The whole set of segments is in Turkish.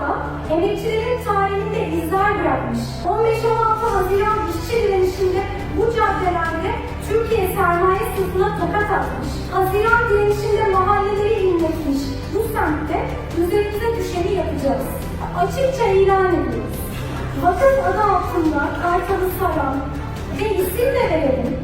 zamanda emekçilerin tarihinde izler bırakmış. 15-16 Haziran işçi direnişinde bu caddelerde Türkiye sermaye sınıfına tokat atmış. Haziran direnişinde mahalleleri inletmiş. Bu semtte üzerimize düşeni yapacağız. Açıkça ilan ediyoruz. Vakıf adı altında Ertan'ı saran ve isim de verelim.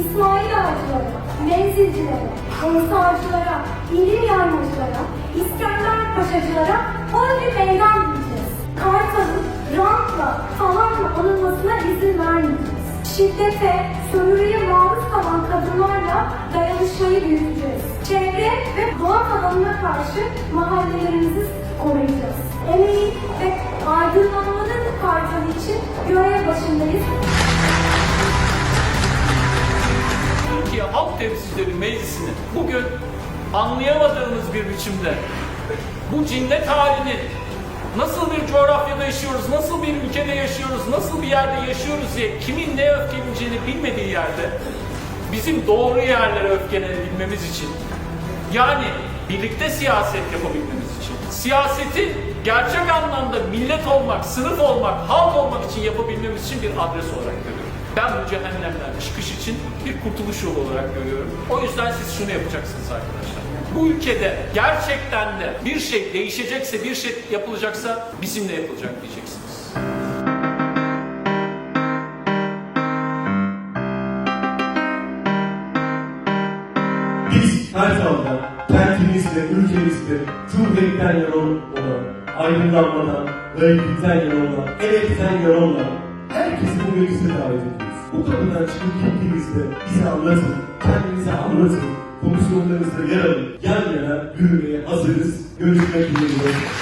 İsmail ağacılara, menzilcilere, ensarcılara, ilim yaymacılara, İskender Paşacılara böyle meydan diyeceğiz. Kartal'ın rantla falanla anılmasına izin vermeyeceğiz. Şiddete, sömürüye maruz kalan kadınlarla dayanışmayı büyüteceğiz. Çevre ve doğa alanına karşı mahallelerimizi koruyacağız. Emeği ve aydınlanmanın kartalı için görev başındayız. Türkiye Halk Temsilcileri Meclisi'ni bugün anlayamadığımız bir biçimde bu cinnet halini nasıl bir coğrafyada yaşıyoruz, nasıl bir ülkede yaşıyoruz, nasıl bir yerde yaşıyoruz diye kimin ne öfkeleneceğini bilmediği yerde bizim doğru yerlere öfkelenebilmemiz için yani birlikte siyaset yapabilmemiz için siyaseti gerçek anlamda millet olmak, sınıf olmak, halk olmak için yapabilmemiz için bir adres olarak görüyorum. Ben bu cehennemden çıkış için bir kurtuluş yolu olarak görüyorum. O yüzden siz şunu yapacaksınız arkadaşlar. Bu ülkede gerçekten de bir şey değişecekse, bir şey yapılacaksa bizimle yapılacak diyeceksiniz. Biz her zaman kentimizde, ülkemizde Cumhuriyet'ten yana olan, aydınlanmadan, laiklikten yana olan, emekten yana olan meclise davet ediyoruz. Bu kapıdan çıkıp gittiğinizde bize anlatın, kendinize anlatın, komisyonlarınızda yer alın, yan yana yürümeye hazırız. Görüşmek dileğiyle.